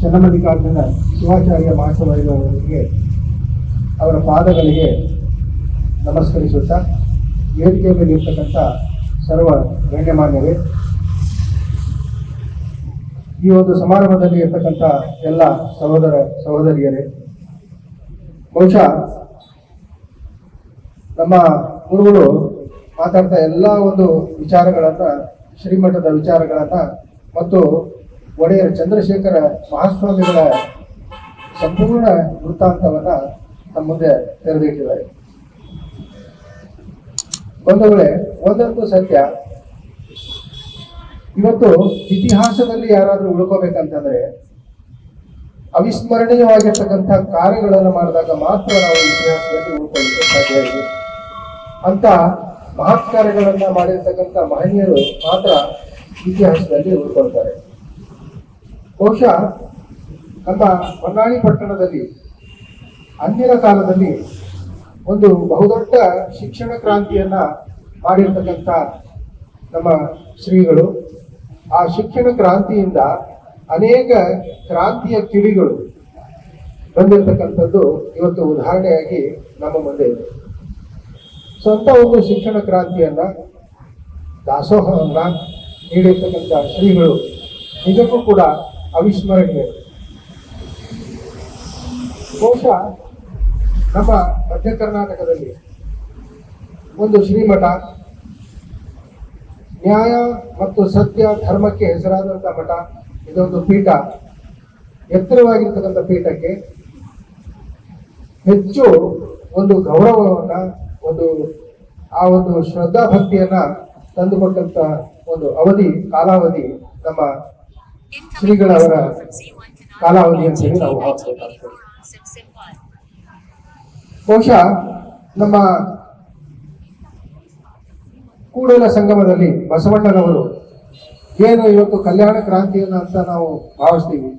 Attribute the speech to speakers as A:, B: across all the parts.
A: ಚನ್ನಮಲ್ಲಿಕಾರ್ಜುನ ಶಿವಾಚಾರ್ಯ ಮಹಾಸಭೆಯವರಿಗೆ ಅವರ ಪಾದಗಳಿಗೆ ನಮಸ್ಕರಿಸುತ್ತಾ ವೇದಿಕೆ ಮೇಲೆ ಇರ್ತಕ್ಕಂಥ ಸರ್ವ ಗಣ್ಯಮಾನ್ಯವೇ ಈ ಒಂದು ಸಮಾರಂಭದಲ್ಲಿ ಇರ್ತಕ್ಕಂಥ ಎಲ್ಲ ಸಹೋದರ ಸಹೋದರಿಯರೇ, ಬಹುಶಃ ನಮ್ಮ ಗುರುಗಳು ಮಾತಾಡ್ತಾ ಎಲ್ಲ ಒಂದು ವಿಚಾರಗಳನ್ನು ಶ್ರೀಮಠದ ವಿಚಾರಗಳನ್ನು ಮತ್ತು ಒಡೆಯರ ಚಂದ್ರಶೇಖರ ಮಹಾಸ್ವಾಮಿಗಳ ಸಂಪೂರ್ಣ ವೃತ್ತಾಂತವನ್ನು ನಮ್ಮ ಮುಂದೆ ತೆರೆದಿಟ್ಟಿದ್ದಾರೆ. ವೇಳೆ ಒಂದಂತೂ ಸತ್ಯ, ಇವತ್ತು ಇತಿಹಾಸದಲ್ಲಿ ಯಾರಾದರೂ ಉಳ್ಕೋಬೇಕಂತಂದ್ರೆ ಅವಿಸ್ಮರಣೀಯವಾಗಿರ್ತಕ್ಕಂಥ ಕಾರ್ಯಗಳನ್ನು ಮಾಡಿದಾಗ ಮಾತ್ರ ನಾವು ಇತಿಹಾಸದಲ್ಲಿ ಉಳ್ಕೊಳ್ಳಿಕ್ಕೆ ಸಾಧ್ಯ ಇದೆ. ಅಂತ ಮಹತ್ಕಾರ್ಯಗಳನ್ನು ಮಾಡಿರ್ತಕ್ಕಂಥ ಮಹನೀಯರು ಮಾತ್ರ ಇತಿಹಾಸದಲ್ಲಿ ಉಳ್ಕೊಳ್ತಾರೆ. ಬಹುಶಃ ನಮ್ಮ ಹೊನ್ನಾಳಿ ಪಟ್ಟಣದಲ್ಲಿ ಅಂದಿನ ಕಾಲದಲ್ಲಿ ಒಂದು ಬಹುದೊಡ್ಡ ಶಿಕ್ಷಣ ಕ್ರಾಂತಿಯನ್ನ ಮಾಡಿರ್ತಕ್ಕಂಥ ನಮ್ಮ ಶ್ರೀಗಳು. ಆ ಶಿಕ್ಷಣ ಕ್ರಾಂತಿಯಿಂದ ಅನೇಕ ಕ್ರಾಂತಿಯ ಕಿಡಿಗಳು ಬಂದಿರತಕ್ಕಂಥದ್ದು ಇವತ್ತು ಉದಾಹರಣೆಯಾಗಿ ನಮ್ಮ ಮುಂದೆ ಇದೆ. ಸ್ವಂತ ಒಂದು ಶಿಕ್ಷಣ ಕ್ರಾಂತಿಯನ್ನ ದಾಸೋಹವನ್ನು ನೀಡಿರ್ತಕ್ಕಂಥ ಶ್ರೀಗಳು, ನಿಜಕ್ಕೂ ಕೂಡ ಅವಿಸ್ಮರಣೀಯ. ಬಹುಶಃ ನಮ್ಮ ಮಧ್ಯ ಕರ್ನಾಟಕದಲ್ಲಿ ಒಂದು ಶ್ರೀಮಠ ನ್ಯಾಯ ಮತ್ತು ಸತ್ಯ ಧರ್ಮಕ್ಕೆ ಹೆಸರಾದಂಥ ಮಠ, ಇದೊಂದು ಪೀಠ, ಎತ್ತರವಾಗಿರ್ತಕ್ಕಂಥ ಪೀಠಕ್ಕೆ ಹೆಚ್ಚು ಒಂದು ಗೌರವವನ್ನ, ಒಂದು, ಆ ಒಂದು ಶ್ರದ್ಧಾ ಭಕ್ತಿಯನ್ನ ತಂದುಕೊಟ್ಟಂತ ಒಂದು ಅವಧಿ, ಕಾಲಾವಧಿ ನಮ್ಮ ಶ್ರೀಗಳವರ ಕಾಲಾವಧಿ ಅಂತ ಹೇಳಿ ನಾವು ಭಾವಿಸಬೇಕಾಗ್ತದೆ ಬಹುಶಃ ನಮ್ಮ ಕೂಡಲ ಸಂಗಮದಲ್ಲಿ ಬಸವಣ್ಣನವರು ಏನು ಇವತ್ತು ಕಲ್ಯಾಣ ಕ್ರಾಂತಿಯನ್ನು ಅಂತ ನಾವು ಭಾವಿಸ್ತೀವಿ.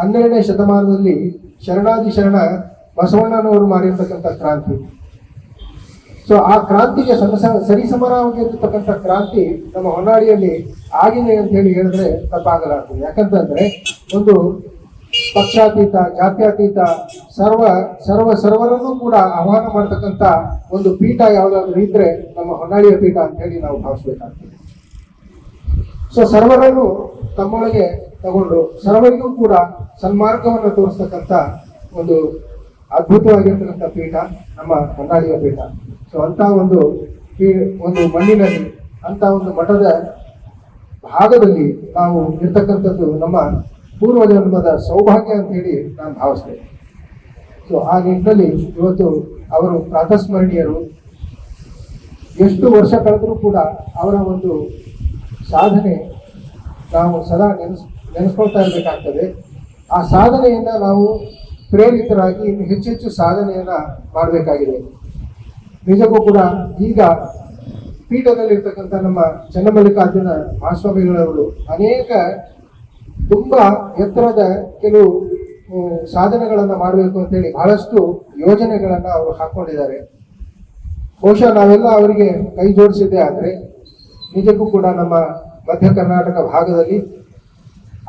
A: ಹನ್ನೆರಡನೇ ಶತಮಾನದಲ್ಲಿ ಶರಣಾದಿ ಶರಣ ಬಸವಣ್ಣನವರು ಮಾಡಿರ್ತಕ್ಕಂಥ ಕ್ರಾಂತಿ. ಸೊ ಆ ಕ್ರಾಂತಿಗೆ ಸಮ ಸರಿಸಮರಾಗಿರ್ತಕ್ಕಂಥ ಕ್ರಾಂತಿ ನಮ್ಮ ಹೊನ್ನಾಳಿಯಲ್ಲಿ ಆಗಿದೆ ಅಂತ ಹೇಳಿ ಹೇಳಿದ್ರೆ ತಪ್ಪಾಗಲಾಗ್ತದೆ. ಯಾಕಂತಂದ್ರೆ ಒಂದು ಪಕ್ಷಾತೀತ, ಜಾತ್ಯಾತೀತ, ಸರ್ವ ಸರ್ವ ಸರ್ವರನ್ನೂ ಕೂಡ ಆಹ್ವಾನ ಮಾಡ್ತಕ್ಕಂಥ ಒಂದು ಪೀಠ ಯಾವುದಾದ್ರೂ ಇದ್ರೆ ನಮ್ಮ ಹೊನ್ನಾಳಿಯ ಪೀಠ ಅಂತ ಹೇಳಿ ನಾವು ಭಾವಿಸ್ಬೇಕಾಗ್ತದೆ. ಸೊ ಸರ್ವರನ್ನು ತಮ್ಮೊಳಗೆ ತಗೊಂಡು ಸರ್ವರಿಗೂ ಕೂಡ ಸನ್ಮಾರ್ಗವನ್ನು ತೋರಿಸ್ತಕ್ಕಂಥ ಒಂದು ಅದ್ಭುತವಾಗಿರ್ತಕ್ಕಂಥ ಪೀಠ ನಮ್ಮ ಹೊನ್ನಾಳಿಯ ಪೀಠ. ಸೊ ಅಂತ ಒಂದು ಈ ಒಂದು ಮಣ್ಣಿನಲ್ಲಿ ಅಂತ ಒಂದು ಮಠದ ಭಾಗದಲ್ಲಿ ನಾವು ಇರ್ತಕ್ಕಂಥದ್ದು ನಮ್ಮ ಪೂರ್ವ ಜನ್ಮದ ಸೌಭಾಗ್ಯ ಅಂತ ಹೇಳಿ ನಾನು ಭಾವಿಸ್ತೇನೆ. ಸೊ ಆ ನಿಟ್ಟಿನಲ್ಲಿ ಇವತ್ತು ಅವರು ಪ್ರಾತಸ್ಮರಣೀಯರು. ಎಷ್ಟು ವರ್ಷ ಕಳೆದರೂ ಕೂಡ ಅವರ ಒಂದು ಸಾಧನೆ ನಾವು ಸದಾ ನೆನೆಸ್, ನೆನೆಸ್ಕೊಳ್ತಾ ಇರಬೇಕಾಗ್ತದೆ. ಆ ಸಾಧನೆಯನ್ನು ನಾವು ಪ್ರೇರಿತರಾಗಿ ಇನ್ನು ಹೆಚ್ಚೆಚ್ಚು ಸಾಧನೆಯನ್ನು ಸಾಧನೆಯನ್ನ ಮಾಡಬೇಕಾಗಿದೆ. ನಿಜಕ್ಕೂ ಕೂಡ ಈಗ ಪೀಠದಲ್ಲಿರ್ತಕ್ಕಂಥ ನಮ್ಮ ಚನ್ನಮಲ್ಲಿಕಾರ್ಜುನ ಮಹಾಸ್ವಾಮಿಗಳವರು ಅನೇಕ ತುಂಬಾ ಎತ್ತರದ ಕೆಲವು ಸಾಧನೆಗಳನ್ನು ಮಾಡಬೇಕು ಅಂತೇಳಿ ಬಹಳಷ್ಟು ಯೋಜನೆಗಳನ್ನು ಅವರು ಹಾಕೊಂಡಿದ್ದಾರೆ. ಬಹುಶಃ ನಾವೆಲ್ಲ ಅವರಿಗೆ ಕೈ ಜೋಡಿಸಿದ್ದೇ ಆದರೆ ನಿಜಕ್ಕೂ ಕೂಡ ನಮ್ಮ ಮಧ್ಯ ಕರ್ನಾಟಕ ಭಾಗದಲ್ಲಿ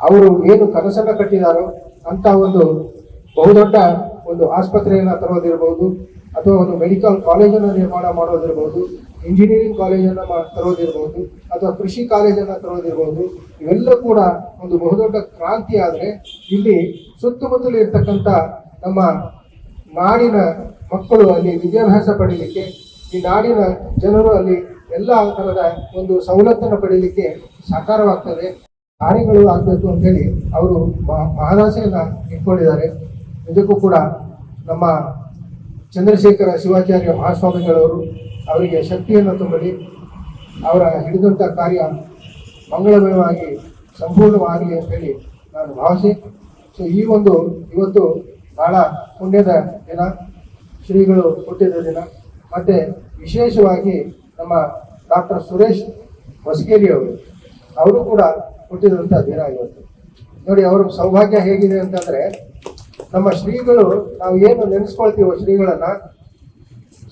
A: ಅವರು ಏನು ಕನಸನ್ನು ಕಟ್ಟಿದಾರೋ ಅಂತ ಒಂದು ಬಹುದೊಡ್ಡ ಒಂದು ಆಸ್ಪತ್ರೆಯನ್ನ ತರೋದಿರ್ಬೋದು. ಅಥವಾ ಒಂದು ಮೆಡಿಕಲ್ ಕಾಲೇಜನ್ನು ನಿರ್ಮಾಣ ಮಾಡೋದಿರ್ಬೋದು ಇಂಜಿನಿಯರಿಂಗ್ ಕಾಲೇಜನ್ನು ತರೋದಿರ್ಬೋದು, ಅಥವಾ ಕೃಷಿ ಕಾಲೇಜನ್ನು ತರೋದಿರ್ಬೋದು ಇವೆಲ್ಲ ಕೂಡ ಒಂದು ಬಹುದೊಡ್ಡ ಕ್ರಾಂತಿ ಆದರೆ ಇಲ್ಲಿ ಸುತ್ತಮುತ್ತಲು ಇರ್ತಕ್ಕಂಥ ನಮ್ಮ ನಾಡಿನ ಮಕ್ಕಳು ಅಲ್ಲಿ ವಿದ್ಯಾಭ್ಯಾಸ ಪಡೀಲಿಕ್ಕೆ, ಈ ನಾಡಿನ ಜನರು ಅಲ್ಲಿ ಎಲ್ಲ ಥರದ ಒಂದು ಸವಲತ್ತನ್ನು ಪಡೀಲಿಕ್ಕೆ ಸಾಕಾರವಾಗ್ತದೆ. ಕಾರ್ಯಗಳು ಆಗಬೇಕು ಅಂತೇಳಿ ಅವರು ಮಹದಾಸೆಯನ್ನ ಇಟ್ಕೊಂಡಿದ್ದಾರೆ. ಇದಕ್ಕೂ ಕೂಡ ನಮ್ಮ ಚಂದ್ರಶೇಖರ ಶಿವಾಚಾರ್ಯ ಮಹಾಸ್ವಾಮಿಗಳವರು ಅವರಿಗೆ ಶಕ್ತಿಯನ್ನು ತುಂಬಲಿ, ಅವರ ಹಿಡಿದಂಥ ಕಾರ್ಯ ಮಂಗಳಮಯವಾಗಿ ಸಂಪೂರ್ಣವಾಗಲಿ ಅಂತೇಳಿ ನಾನು ಭಾವಿಸಿ ಸೊ ಈ ಒಂದು ಇವತ್ತು ಬಹಳ ಪುಣ್ಯದ ದಿನ, ಶ್ರೀಗಳು ಹುಟ್ಟಿದ ದಿನ. ಮತ್ತು ವಿಶೇಷವಾಗಿ ನಮ್ಮ ಡಾಕ್ಟರ್ ಸುರೇಶ್ ಹೊಸಗೇರಿ ಅವರು ಅವರು ಕೂಡ ಹುಟ್ಟಿದಂಥ ದಿನ ಇವತ್ತು. ನೋಡಿ, ಅವ್ರ ಸೌಭಾಗ್ಯ ಹೇಗಿದೆ ಅಂತಂದ್ರೆ ನಮ್ಮ ಶ್ರೀಗಳು ನಾವು ಏನು ನೆನೆಸ್ಕೊಳ್ತೀವೋ ಶ್ರೀಗಳನ್ನ.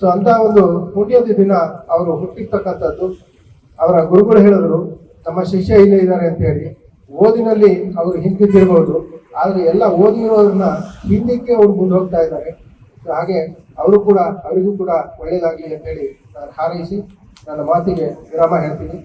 A: ಸೊ ಅಂತ ಒಂದು ಪುಣ್ಯದ ದಿನ ಅವರು ಹುಟ್ಟಿರ್ತಕ್ಕಂಥದ್ದು. ಅವರ ಗುರುಗಳು ಹೇಳಿದ್ರು, ನಮ್ಮ ಶಿಷ್ಯ ಇಲ್ಲೇ ಇದ್ದಾರೆ ಅಂತ ಹೇಳಿ. ಓದಿನಲ್ಲಿ ಅವರು ಹಿಂದಿದ್ದಿರ್ಬೋದು. ಆದರೆ ಎಲ್ಲ ಓದಿರೋದನ್ನ ಹಿಂದಕ್ಕೆ ಅವ್ರು ಮುಂದೆ ಹೋಗ್ತಾ ಇದ್ದಾರೆ. ಸೊ ಹಾಗೆ ಅವರು ಕೂಡ, ಅವರಿಗೂ ಕೂಡ ಒಳ್ಳೆಯದಾಗಲಿ ಅಂತೇಳಿ ನಾನು ಹಾರೈಸಿ, ನನ್ನ ಮಾತಿಗೆ ವಿರಾಮ ಹೇಳ್ತೀನಿ.